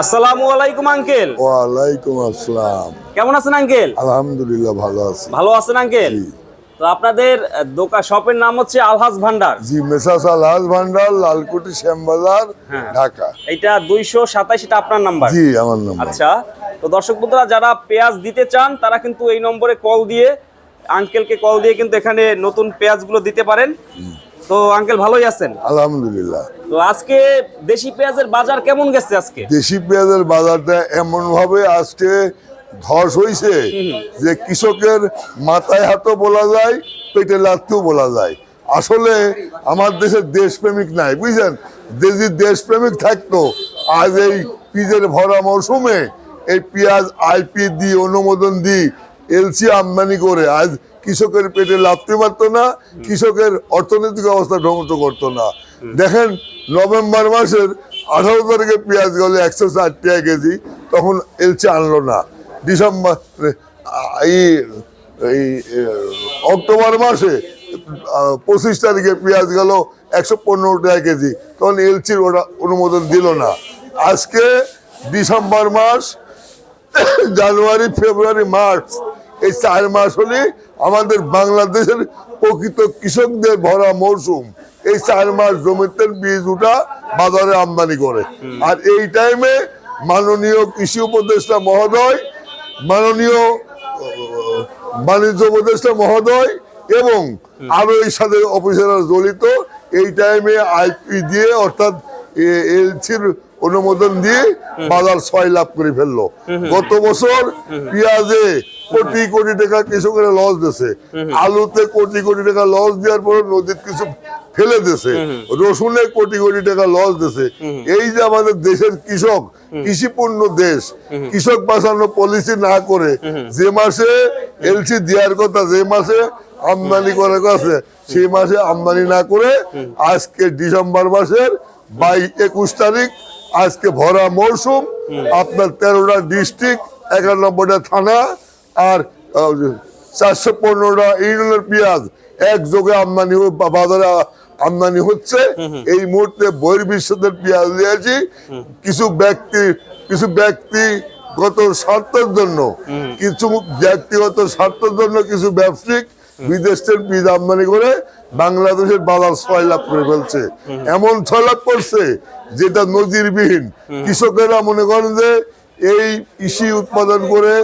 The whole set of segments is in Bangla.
আসসালামু আলাইকুম আঙ্কেল। ওয়ালাইকুম আসসালাম। কেমন আছেন আঙ্কেল? আলহামদুলিল্লাহ ভালো আছি। ভালো আছেন আঙ্কেল? তো আপনাদের দোকান শপের নাম হচ্ছে আলহাজ ভান্ডার। জি মেসাস আলহাজ ভান্ডার লালকুটি শ্যামবাজার হ্যাঁ। ঢাকা। এটা দুইশো সাতাশ এটা আপনার নাম্বার? জি আমার নাম্বার। আচ্ছা তো দর্শক বন্ধুরা যারা পেঁয়াজ দিতে চান তারা কিন্তু এই নম্বরে কল দিয়ে আঙ্কেলকে কল দিয়ে কিন্তু এখানে নতুন পেঁয়াজগুলো দিতে পারেন। তো আঙ্কেল ভালোই আছেন? আলহামদুলিল্লাহ। তো আজকে দেশি পেঁয়াজের বাজার কেমন গেছে আজকে? দেশি পেঁয়াজের বাজারটা এমন ভাবে আজকে ধস হইছে যে কৃষকের মাথায় হাতও বলা যায় পেটে লাত্তেও বলা যায়। আসলে আমার দেশের দেশপ্রেমিক নাই বুঝছেন যদি দেশপ্রেমিক থাকতো আজ এই পিজের ভরা মৌসুমে এই পেঁয়াজ আইপি দি অনুমোদন দি এলসি আমদানি করে, আজ কৃষকের পেটে লাভতে পারতো না, কৃষকের অর্থনৈতিক অবস্থা ধ্বংস করতো না। দেখেন, নভেম্বর মাসের আঠারো তারিখে পেঁয়াজ গেলে একশো ষাট টাকা কেজি, তখন এলসি আনলো না। ডিসেম্বর, এই এই অক্টোবর মাসে পঁচিশ তারিখে পেঁয়াজ গেল একশো পনেরো টাকা কেজি, তখন এলসির ওটা অনুমোদন দিল না। আজকে ডিসেম্বর মাস, জানুয়ারি, ফেব্রুয়ারি, মার্চ এই চার মাস হলে আমাদের বাংলাদেশের প্রকৃত কৃষকদের ভরা মৌসুম এই চার মাস জমিতে বীজ উঠা বাজারে আমদানি করে। আর এই টাইমে মাননীয় কৃষি উপদেষ্টা মহোদয় মাননীয় বাণিজ্য উপদেষ্টা মহোদয় এবং আরও এর সাথে অফিসাররা জড়িত এই টাইমে আইপি দিয়ে অর্থাৎ এলসির অনুমোদন দিয়ে বাজার ছয় লাভ করে ফেলল। গত বছর পেঁয়াজে কোটি কোটি টাকা কৃষকের লস দিছে। আলুতে কোটি কোটি টাকা লস দেওয়ার পর নদীর কিছু ফেলে দিছে। রসুনে কোটি কোটি টাকা লস দিছে। এই যে আমাদের দেশের কৃষক কৃষিপূর্ণ দেশ কৃষক বাঁচানো পলিসি না করে যে মাসে এলসি দেওয়ার কথা যে মাসে আমদানি করার কথা সেই মাসে আমদানি না করে আজকে ডিসেম্বর মাসের বাই একুশ তারিখ আজকে ভরা মৌসুম আপনার তেরোটা ডিস্ট্রিক্ট একানব্বইটা থানা আর চারশো পনেরোটা ইউনিয়নের পেঁয়াজ একযোগে আমদানি বাজারে আমদানি হচ্ছে। এই মুহূর্তে বহির্বিশ্বের পেঁয়াজ দিয়েছি। কিছু ব্যক্তি কিছু ব্যক্তি গত স্বার্থের জন্য কিছু ব্যক্তিগত স্বার্থের জন্য কিছু ব্যবসায়িক বিদেশের বীজ আমদানি করে বাংলাদেশের বাজার ছয় লাভ করে ফেলছে। এমন ছয় লাভ করছে যেটা নজিরবিহীন। কৃষকেরা মনে করেন যে এই কৃষি উৎপাদন করে,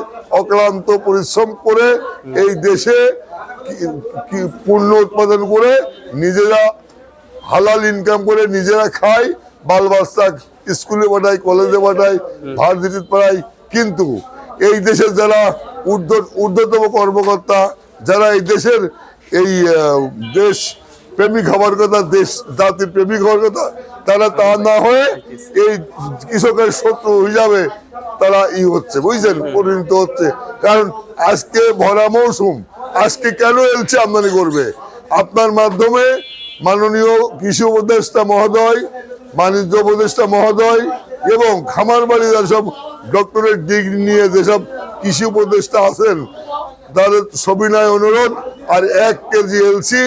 অক্লান্ত পরিশ্রম করে এই দেশে পণ্য উৎপাদন করে নিজেরা হালাল ইনকাম করে নিজেরা খায় বাল বাচ্চা স্কুলে পাঠায় কলেজে পাঠায় ভার্সিটি পাঠায় কিন্তু এই দেশের যারা ঊর্ধ্ব, ঊর্ধ্বতম কর্মকর্তা, যারা এই দেশের এই দেশ প্রেমিক হওয়ার কথা, দেশ জাতির প্রেমিক হওয়ার কথা তারা তা না হয়ে এই কৃষকের শত্রু হিসাবে তারা ই হচ্ছে বুঝছেন? পরিণত হচ্ছে। কারণ আজকে ভরা মৌসুম আজকে কেন এলছে আমদানি করবে? আপনার মাধ্যমে মাননীয় কৃষি উপদেষ্টা মহোদয় বাণিজ্য উপদেষ্টা মহোদয় এবং খামার বাড়ি সব ডক্টরেট ডিগ্রি নিয়ে যেসব কৃষি উপদেষ্টা আছেন তাদের সবিনয় অনুরোধ। আর এক কেজি এলসি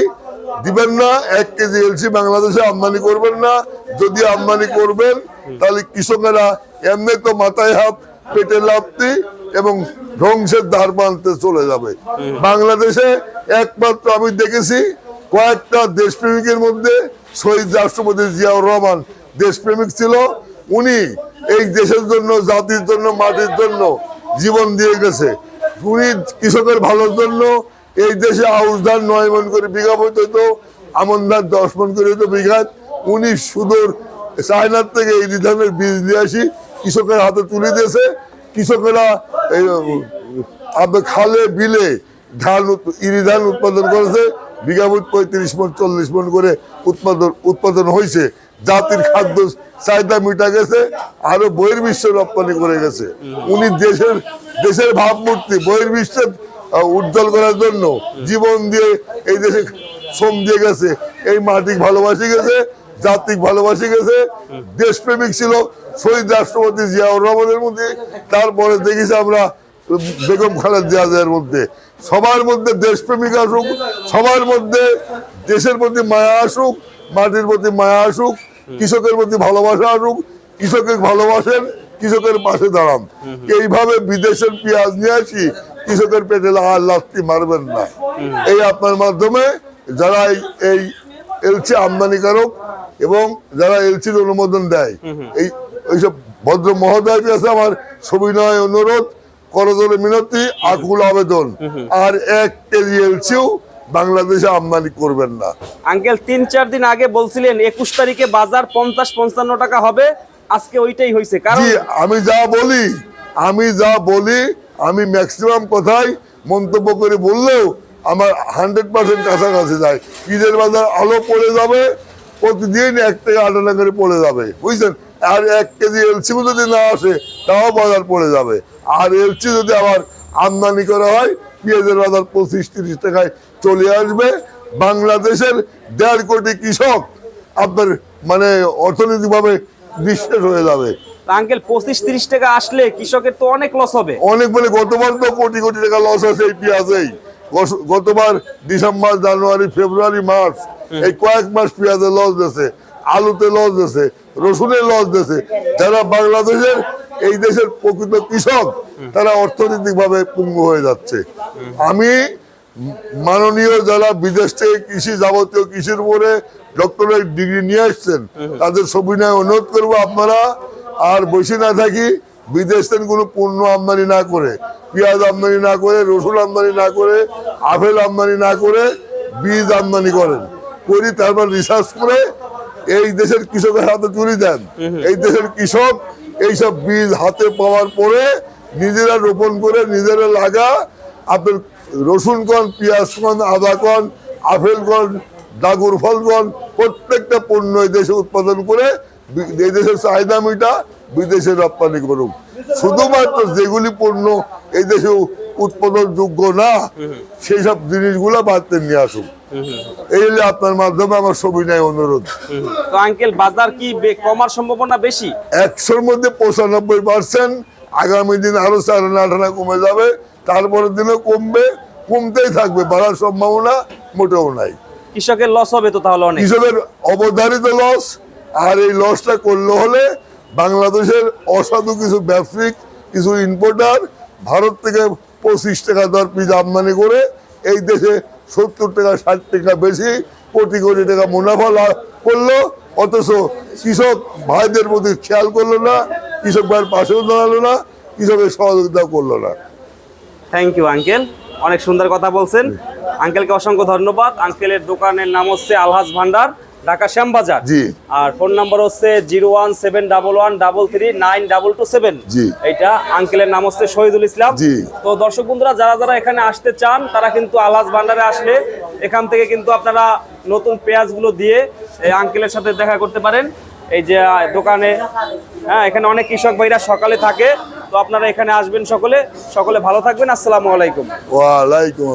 দিবেন না, এক কেজি এলসি বাংলাদেশে আমদানি করবেন না। যদি আমদানি করবেন, তাহলে কৃষকেরা এমনি তো মাথায় হাত, পেটে লাভতি এবং ধ্বংসের ধার বাঁধতে চলে যাবে। বাংলাদেশে একমাত্র আমি দেখেছি, কয়েকটা দেশপ্রেমিকের মধ্যে শহীদ রাষ্ট্রপতি জিয়াউর রহমান দেশপ্রেমিক ছিল। উনি এই দেশের জন্য, জাতির জন্য, মাটির জন্য জীবন দিয়ে গেছে। উনি কৃষকের ভালোর জন্য এই দেশে আউশ ধান নয় মন করে বিঘা হইতো তো আমন ধান দশ মন করে হইতো বিঘা। উনি সুদূর চায়নার থেকে এই ধানের বীজ নিয়ে আসি, কৃষকের হাতে তুলে দিয়েছে। কৃষকেরা খালে বিলে ধান ইরি ধান উৎপাদন করেছে। বিঘা বুট পঁয়ত্রিশ মন, চল্লিশ মন করে উৎপাদন উৎপাদন হয়েছে। জাতির খাদ্য চাহিদা মিটা গেছে, আরও বহির্বিশ্ব রপ্তানি করে গেছে। উনি দেশের দেশের ভাবমূর্তি, বহির্বিশ্বের উজ্জ্বল করার জন্য জীবন দিয়ে এই দেশে শ্রম দিয়ে গেছে, এই মাটি ভালোবাসি গেছে, জাতিক ভালোবাসি গেছে, দেশপ্রেমিক ছিল শহীদ রাষ্ট্রপতি জিয়াউর রহমানের মধ্যে, তারপরে দেখেছি আমরা বেগম খালেদ জিয়াদের মধ্যে। সবার মধ্যে দেশপ্রেমিক আসুক, সবার মধ্যে দেশের প্রতি মায়া আসুক, মাটির প্রতি মায়া আসুক, কৃষকের প্রতি ভালোবাসা আসুক কৃষকের ভালোবাসেন কৃষকের পাশে দাঁড়ান। এইভাবে বিদেশের পেঁয়াজ নিয়ে আসি কৃষকের পেটে আর লাত্তি মারবেন না। এই আপনার মাধ্যমে যারা এই- এলচি আমদানিকারক এবং যারা এলচির অনুমোদন দেয় এই এইসব ভদ্র মহোদয়ের কাছে আমার সবিনয় অনুরোধ করজোরে মিনতি আকুল আবেদন। আর এক কেজি এলচিও বাংলাদেশে আমদানি করবেন না। আঙ্কেল তিন চার দিন আগে বলছিলেন একুশ তারিখে বাজার পঞ্চাশ পঞ্চান্ন টাকা হবে। আজকে ওইটাই হয়েছে কারণ আমি যা বলি, আমি যা বলি, আমি ম্যাক্সিমাম কথাই মন্তব্য করে বললেও আমার হান্ড্রেড পার্সেন্ট কাছাকাছি যায়। ঈদের বাজার আলো পড়ে যাবে, প্রতিদিন এক থেকে আট আনা করে পড়ে যাবে, বুঝছেন? আর এক কেজি এলসি যদি না আসে, তাও বাজার পড়ে যাবে। আর এলসি যদি আবার আমদানি করা হয়, পেঁয়াজের বাজার পঁচিশ তিরিশ টাকায় চলে আসবে। বাংলাদেশের দেড় কোটি কৃষক আপনার মানে অর্থনৈতিকভাবে নিঃশেষ হয়ে যাবে। আঙ্কেল পঁচিশ তিরিশ টাকা আসলে কৃষকের তো অনেক লস হবে। অনেক বলে গতবার তো কোটি কোটি টাকা লস আছে এই পেঁয়াজেই। গতবার ডিসেম্বর জানুয়ারি ফেব্রুয়ারি মার্চ এই কয়েক মাস পেঁয়াজে লস দিয়েছে আলুতে লস দিয়েছে রসুনে লস দিয়েছে। যারা বাংলাদেশের এই দেশের প্রকৃত কৃষক তারা অর্থনৈতিক ভাবে পঙ্গু হয়ে যাচ্ছে। আমি মাননীয় যারা বিদেশ থেকে কৃষি যাবতীয় কৃষির উপরে ডক্টরেট ডিগ্রি নিয়ে আসছেন, তাদের সবিনয় অনুরোধ করব আপনারা। আর বসে না থাকি, বিদেশ থেকে কোনো পণ্য আমদানি না করে, পেঁয়াজ আমদানি না করে, রসুন আমদানি না করে, আপেল আমদানি না করে, বীজ আমদানি করেন। করি তারপর রিসার্চ করে এই দেশের কৃষকের হাতে তুলে দেন। এই দেশের কৃষক এইসব বীজ হাতে পাওয়ার পরে নিজেরা রোপণ করে, নিজেরা লাগা, আপনার রসুন কন পেঁয়াজ কন আদা কন আপেল কন ডাগুর ফল কন প্রত্যেকটা পণ্য এই দেশে উৎপাদন করে এই দেশের চাহিদা মিটা বিদেশে রপ্তানি করুক। শুধুমাত্র যেগুলি পণ্য এই দেশে উৎপাদন যোগ্য না সেই সব জিনিসগুলো বাড়তে নিয়ে আসুক। এই হলে আপনার মাধ্যমে আমার সবিনয় অনুরোধ। তো আঙ্কেল বাজার কি কমার সম্ভাবনা বেশি? একশোর মধ্যে পঁচানব্বই পার্সেন্ট আগামী দিন আরও আট আনা কমে যাবে তারপরের দিনে কমবে কমতেই থাকবে বাড়ার সম্ভাবনা মোটেও নাই। কৃষকের লস হবে তো তাহলে অনেক। কৃষকের অবধারিত লস আর এই লসটা করলে হলে বাংলাদেশের অসাধু কিছু ব্যবসায়িক কিছু ইম্পোর্টার ভারত থেকে পঁচিশ টাকা দর পিস আমদানি করে এই দেশে সত্তর টাকা ষাট টাকা বেশি কোটি কোটি টাকা মুনাফা করল। অথচ কৃষক ভাইদের প্রতি খেয়াল করল না কৃষক ভাইয়ের পাশেও দাঁড়াল না কৃষকের সহযোগিতা করল না। থ্যাংক ইউ আঙ্কেল অনেক সুন্দর কথা বলছেন। আঙ্কেলকে অসংখ্য ধন্যবাদ। আঙ্কেলের দোকানের নাম হচ্ছে আলহাজ ভান্ডার ঢাকা শ্যামবাজার। জি। আর ফোন নাম্বার হচ্ছে zero one seven double one double three nine double two seven জি। এইটা আঙ্কেলের নাম হচ্ছে শহীদুল ইসলাম। জি। তো দর্শক বন্ধুরা যারা যারা এখানে আসতে চান তারা কিন্তু আলহাজ ভান্ডারে আসলে এখান থেকে কিন্তু আপনারা নতুন পেঁয়াজগুলো দিয়ে এই আঙ্কেলের সাথে দেখা করতে পারেন। এই যে দোকানে হ্যাঁ এখানে অনেক কৃষক ভাইরা সকালে থাকে। তো আপনারা এখানে আসবেন সকলে। সকলে ভালো থাকবেন। আসসালামু আলাইকুম। ওয়ালাইকুম